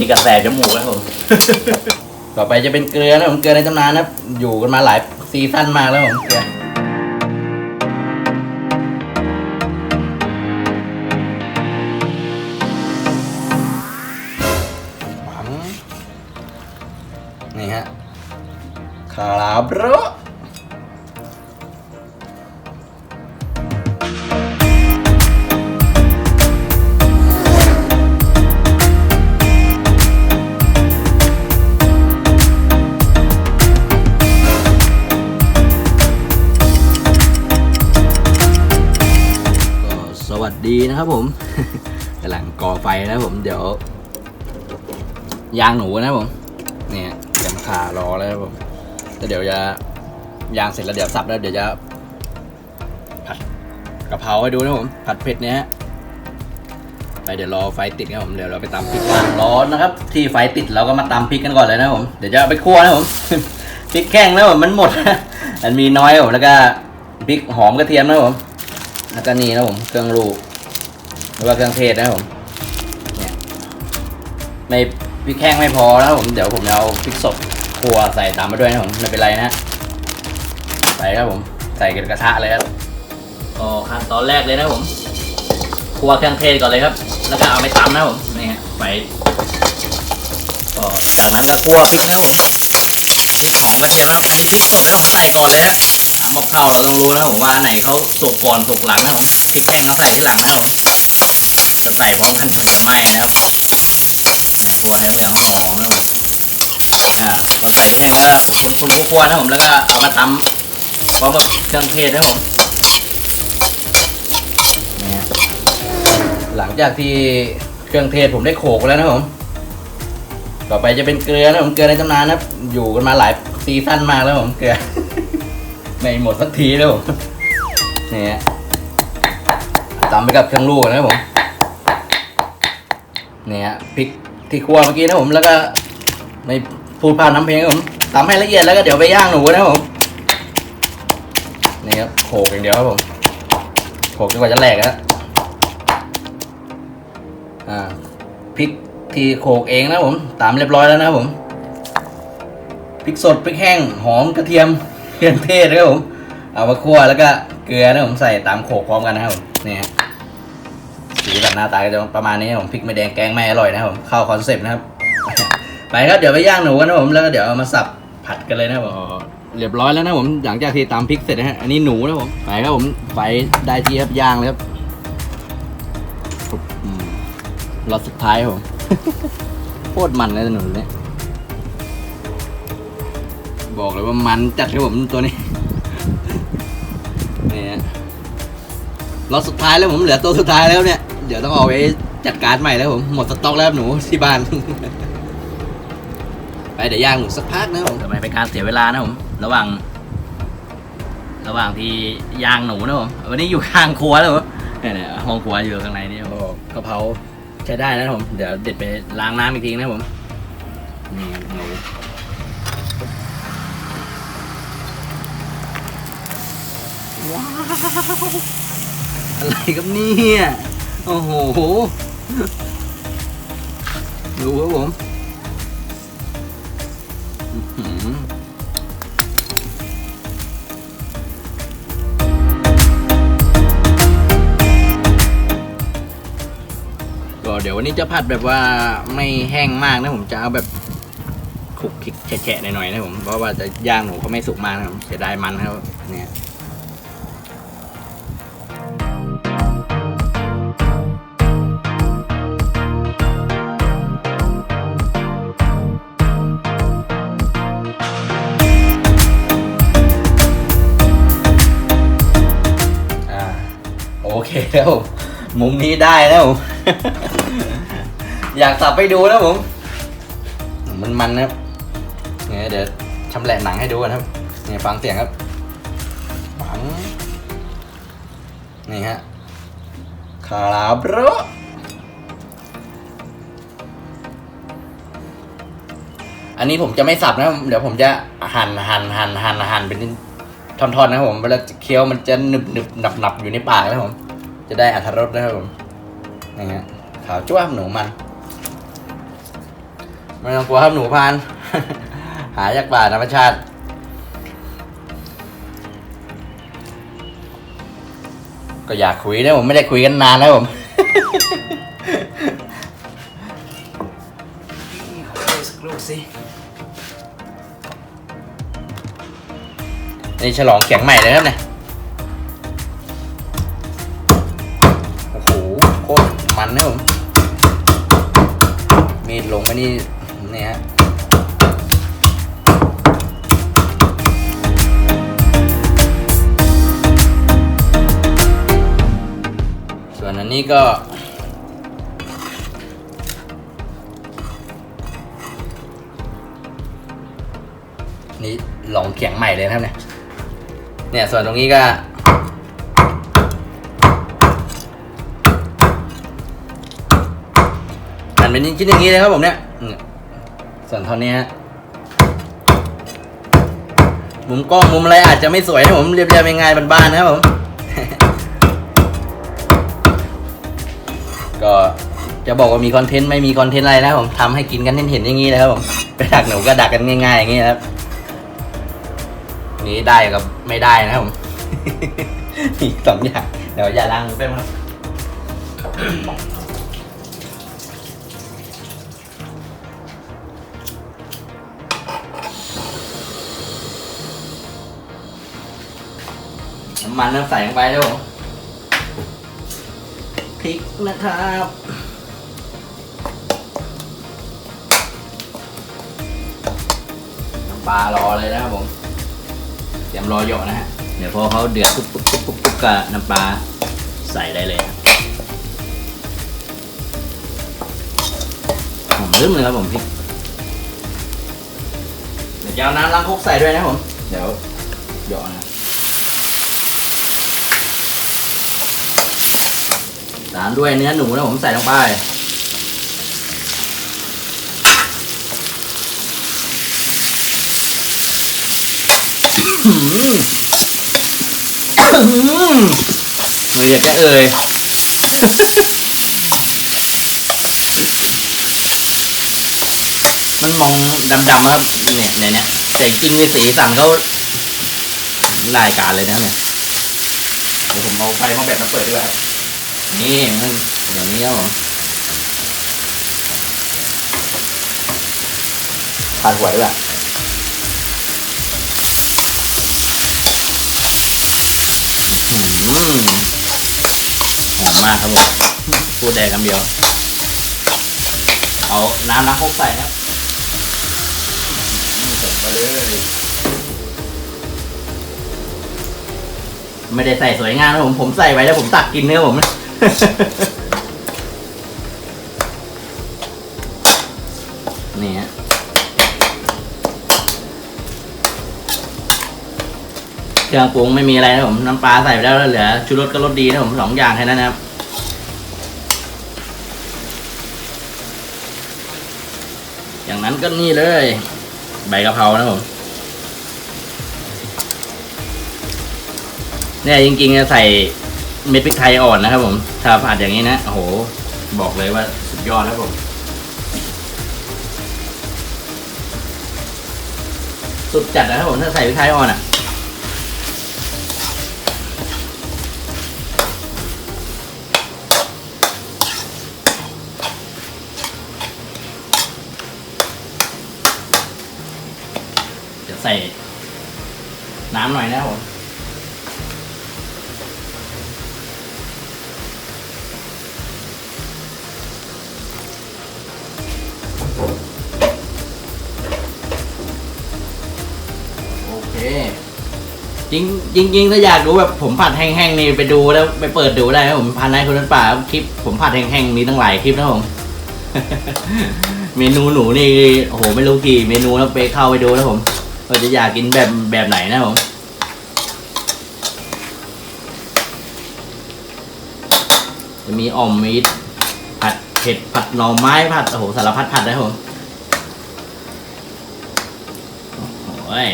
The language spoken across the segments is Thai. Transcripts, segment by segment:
นี่กระแสจมูกแล้วผม ต่อไปจะเป็นเกลือนะผมเกลือในตำนานนะอยู่กันมาหลายซีซั่นมากแล้วผมเกลือนี่ฮะคาราบโร สวัสดีนะครับผมกำลังก่อไฟนะผมเดี๋ยว ยางหนูนะผม เนี่ยยำคารอแล้วครับผมแล้วเดี๋ยวจะยางเสร็จแล้วเดี๋ยวสับแล้วเดี๋ยวจะผัดกะเพราให้ดูนะผม ผัดเผ็ดเนี้ยไปเดี๋ยวรอไฟติดนะผมเดี๋ยวเราไปตำพริกวางร้อนนะครับ ที่ไฟติดเราก็มาตำพริกกันก่อนเลยนะผมเดี๋ยวจะไปคั่วนะผมพริกแข้งนะผมมันหมดมันมีน้อยผมแล้วก็พริกหอมกระเทียมนะผม แล้วก็นี่นะผมเครื่องรูหรือว่าเครื่องเทศนะผมเนี่ยไม่พริกแห้งไม่พอนะผมเดี๋ยวผมจะเอาพริกสดครัวใส่ตามมาด้วยนะผมไม่เป็นไรนะใส่ครับผมใส่กระทะเลยครับก็ขั้นตอนแรกเลยนะผมครัวเครื่องเทศก่อนเลยครับ แล้วก็เอาไปตำนะผมนี่ฮะไปก็จากนั้นก็คั่วพริกนะผมพริกหอมกระเทียมนะครับอันนี้พริกสดนะผมใส่ก่อนเลยนะ ทำกับข้าวเราต้องรู้นะผมว่าอันไหนเขาสุกก่อนสุกหลังนะผมพริกแห้งเราใส่ที่หลังนะผมจะใส่พร้อมกันมันจะไหม้นะครับในครัวให้เหลืองหอมนะผมอ่าพอใส่พริกแห้งแล้วก็คนคนคั่วนะผมแล้วก็เอามาตำพร้อมกับเครื่องเทศนะผมหลังจากที่เครื่องเทศผมได้โขลกแล้วนะผมต่อไปจะเป็นเกลือนะผมเกลือในตำนานนะอยู่กันมาหลายซีซั่นมากแล้วผมเกลือ ไม่หมดสักทีแล้วผมนี่ฮะตำไปกับเครื่องลูกนะครับผมนี่ฮะพริกที่คั่วเมื่อกี้นะผมแล้วก็ไม่พูดพลาดน้ำเพลงครับผมตำให้ละเอียดแล้วก็เดี๋ยวไปย่างหนูนะครับผมนี่ครับโขกอย่างเดียวครับผมโขกจนกว่าจะแหลกแล้วอ่าพริกที่โขกเองนะผมตามเรียบร้อยแล้วนะครับผมพริกสดพริกแห้งหอมกระเทียม เครื่องเทศนะครับผม เอามาคั่วแล้วก็เกลือนะผมใส่ตามโขลกพร้อมกันนะครับผมนี่ฮะสีสันหน้าตาก็จะประมาณนี้ผมพริกไม่แดงแกงไม่อร่อยนะครับผมเข้าคอนเซ็ปต์นะครับ ไปครับเดี๋ยวไปย่างหนูกันนะผมแล้วก็เดี๋ยวเอามาสับผัดกันเลยนะครับผมเรียบร้อยแล้วนะผมหลังจากที่ตามพริกเสร็จนะฮะอันนี้หนูนะผมไปครับผมไฟได้ที่ครับย่างเลยครับรอบสุดท้ายผมโคตรมันเลยหนูเนี่ย บอกเลยว่ามันจัดครับผมตัวนี้นี่ฮะรอบสุดท้ายแล้วผมเหลือตัวสุดท้ายแล้วเนี่ย เดี๋ยวต้องเอาไว้จัดการใหม่แล้วผมหมดสต็อกแล้วครับหนูที่บ้าน ไปเดี๋ยวย่างหนูสักพักนะผมทำไมเป็นการเสียเวลานะผมระหว่าง ระหว่างที่ย่างหนูนะผมวันนี้อยู่ข้างครัวแล้วผมเนี่ยเนี่ยห้องครัวอยู่ข้างในนี่โอ้กะเพราใช้ได้นะผม เดี๋ยวเด็ดไปล้างน้ำอีกทีนะผมนี่หนู ว้าว อะไรครับเนี่ย โอ้โห ดูครับผมก็เดี๋ยววันนี้จะผัดแบบว่าไม่แห้งมากนะผมจะเอาแบบขลุกคลิกแฉะๆหน่อยๆนะผมเพราะว่าจะย่างหนูเขาไม่สุกมากนะครับเสียดายมันครับเนี่ย แล้วมมุมนี้ได้แล้วผมอยากสับไปดูนะผม มันมันนะครับเนี่ยเดี๋ยวชำแหละหนังให้ดูกันครับเนี่ยฟังเสียงครับฟังนี่ฮะคาราบโรอันนี้ผมจะไม่สับนะ เดี๋ยวผมจะหั่นหั่นหั่นหั่นหั่นเป็นท่อนๆนะครับผมเวลาเคี้ยวมันจะหนึบหนึบหนับหนับอยู่ในปากนะผม จะได้อรรถรสนะครับผมนี่ฮะขาวจ้วมหนูมันไม่ต้องกลัวครับหนูพานหาจากป่าธรรมชาติก็อยากคุยนะผมไม่ได้คุยกันนานแล้วผมขอดูสักลูกสินี่ฉลองเขียงใหม่เลยครับเนี่ย มีดลงไปนี่นี่ฮะส่วนอันนี้ก็นี่ลองเขียงใหม่เลยครับเนี่ย เนี่ยส่วนตรงนี้ก็ เป็นชิ้นอย่างนี้เลยครับผมเนี่ยส่วนเท่านี้ฮะมุมกล้องมุมอะไรอาจจะไม่สวยนะผมเรียบๆง่ายๆบ้านๆนะครับผม ก็จะบอกว่ามีคอนเทนต์ไม่มีคอนเทนต์อะไรนะผมทำให้กินกันเห็นๆอย่างนี้เลยครับผมไปดักหนูก็ดักกันง่ายๆอย่างนี้ครับนี้ได้กับไม่ได้นะครับผมมีสองอย่างเดี๋ยวอย่าล้างมือแป๊บนึงครับ น้ำมันน้ำใส่ลงไปแล้วผมพริกนะครับน้ำปลารอเลยนะครับผมเตรียมรอหยอกนะฮะเดี๋ยวพอเขาเดือดปุ๊บปุ๊บปุ๊บปุ๊บปุ๊บกับน้ำปลาใส่ได้เลยหอมลืมเลยครับผมพริกเดี๋ยวจะเอาน้ำล้างครกใส่ด้วยนะผม เดี๋ยวหยอกนะ ตามด้วยเนื้อหนูนะผมใส่ลงไปหืมเรียกแค่เอ่ยมันมองดำๆครับเนี่ยเนี่ยเนี่ยแต่จริงในสีสันเขารายการเลยนะเนี่ย เดี๋ยวผมเอาไฟมาแบบมาเปิดด้วยครับ นี่มันอย่างนี้ครับผมผัดหัวด้วยอืมหอมมากครับผมพูดแดงคำเดียว เอาน้ำล้างครกใส่ครับอืมใส่ไปเลย ไม่ได้ใส่สวยงามนะผม ผมใส่ไว้แล้วผมตักกินเนื้อผมนี่ นี่ฮะเครื่องปรุงไม่มีอะไรนะผม น้ำปลาใส่ไปแล้วแล้วเหลือชูรสก็รสดีนะผมสองอย่างแค่นั้นนะครับอย่างนั้นก็นี่เลย ใบกะเพรานะผมเนี่ยจริงๆจะใส่ เม็ดพริกไทยอ่อนนะครับผมถ้าผัดอย่างนี้นะโอ้โห บอกเลยว่าสุดยอดครับผม สุดจัดนะครับผมถ้าใส่พริกไทยอ่อนอะจะใส่น้ำหน่อยนะครับผม จริงจริงริงถ้าอยากรู้แบบผมผัดแห้งๆนี่ไปดูแล้วไปเปิดดูได้นะผมพันนายคนนั้นป่าคลิปผมผัดแห้งๆมีตั้งหลายคลิปนะผม เมนูหนูนี่โอ้โหไม่รู้กี่เมนูแล้วไปเข้าไปดูนะผมว่าจะอยากกินแบบแบบไหนนะผมจะมีอ่อมมีผัดเผ็ดผัดหน่อไม้ผัดโอ้โหสารพัดผัดนะผมโอ้ย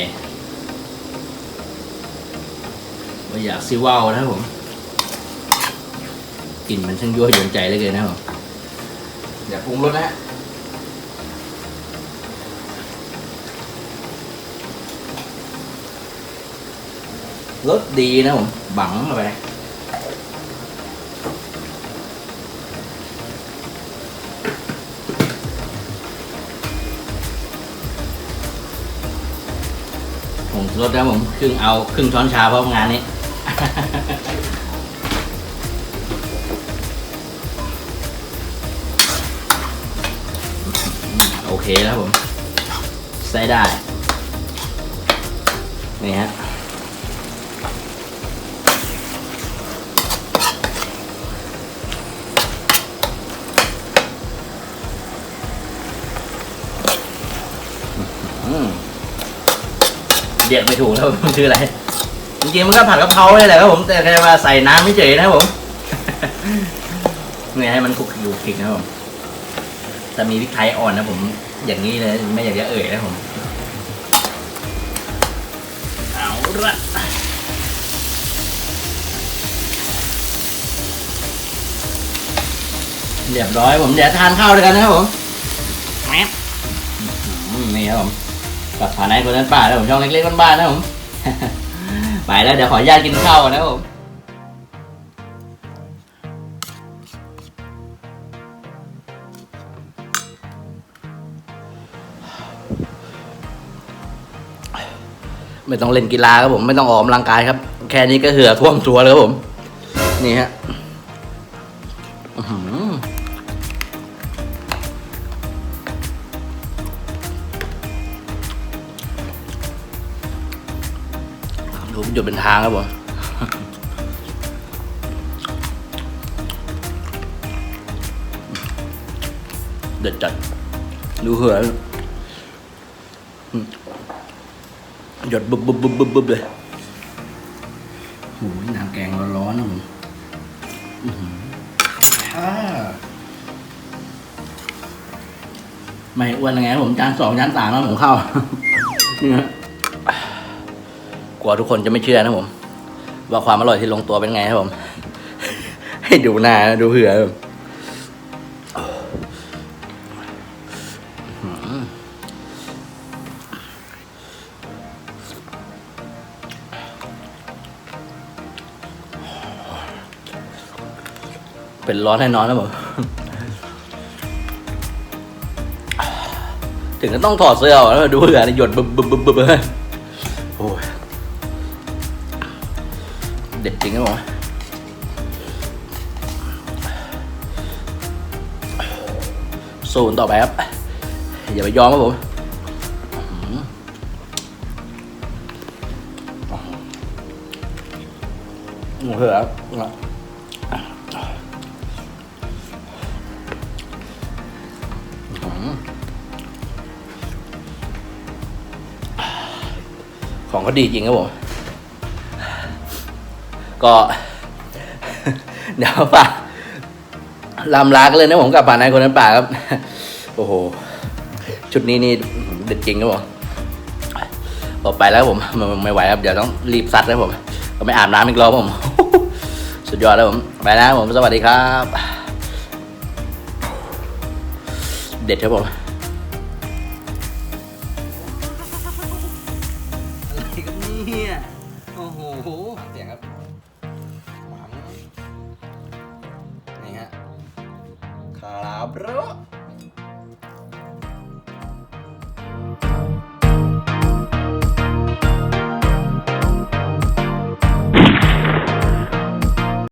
ไม่อยากซิว่าวนะผมกลิ่นมันช่างยั่วยวนใจเลยอเกินะผมอย่าปรุงรสนะฮะรสดีนะผม บังเข้าไปผมรสนะผม ครึ่งเอา ครึ่งช้อนชาเพราะงานนี้ โอเคแล้วผมใส่ได้ นี่ฮะเรียกไม่ถูกแล้วมันคืออะไร จริงๆมันก็ผัดกะเพราเลยแหละครับผมแต่แค่ว่าใส่น้ำไม่เฉยนะครับผมเนี่ยให้มันคลุกคลิกคลุกคลิกนะครับผมถ้ามีพริกไทยอ่อนนะผม อย่างนี้เลยไม่อยากจะเอ่ยนะผมเอาละเรียบร้อยผมเดี๋ยวทานข้าวด้วยกันนะครับผมแม่อืมนี่ครับผมกับผานไอ้คนนั้นป่าแล้วผมช่องเล็กๆบ้านๆนะผม ไปแล้วเดี๋ยวขออนุญาตกินข้าวก่อนนะครับผมไม่ต้องเล่นกีฬาครับผมไม่ต้องออกกำลังกายครับ แค่นี้ก็เหือท่วมตัวเลยครับผม นี่ฮะ หยุดเป็นทางครับผมเด็ดจัด ดูเหืออืมหยดบุบบุบบุบบุบบุบเลยโอ้ยน้ำแกงร้อนๆนะผมอื้อหืออ่าไม่อ้วนยังไงผมจานสองจานสามแล้วผมเข้านี่ฮะ ลัวทุกคนจะไม่เชื่อนะผม ว่าความอร่อยที่ลงตัวเป็นไงครับผม ให้ดูหน้านะดูเหือครับอื้อหือเป็นร้อนให้นอนนะผมถึงก็ต้องถอดเสื้อแล้วดูเหือหยดบึบบึบบึบบึบโอ้ย เด็ดจริงครับผมสู้กันต่อไปครับ อย่าไปยอมครับผมอื้อหือเหือของเขาดีจริงครับผม ก็ เดี๋ยวฝากลำลากเลยนะผมกับป่านายคนนั้นป่าครับ โอ้โห ชุดนี้นี่เด็ดจริงครับผมต่อไปแล้วผมไม่ไหวครับ เดี๋ยวต้องรีบซัดแล้วผมก็ไม่อาบน้ำอีกรอบผม สุดยอดแล้วผม ไปแล้วผม สวัสดีครับ เด็ดครับผม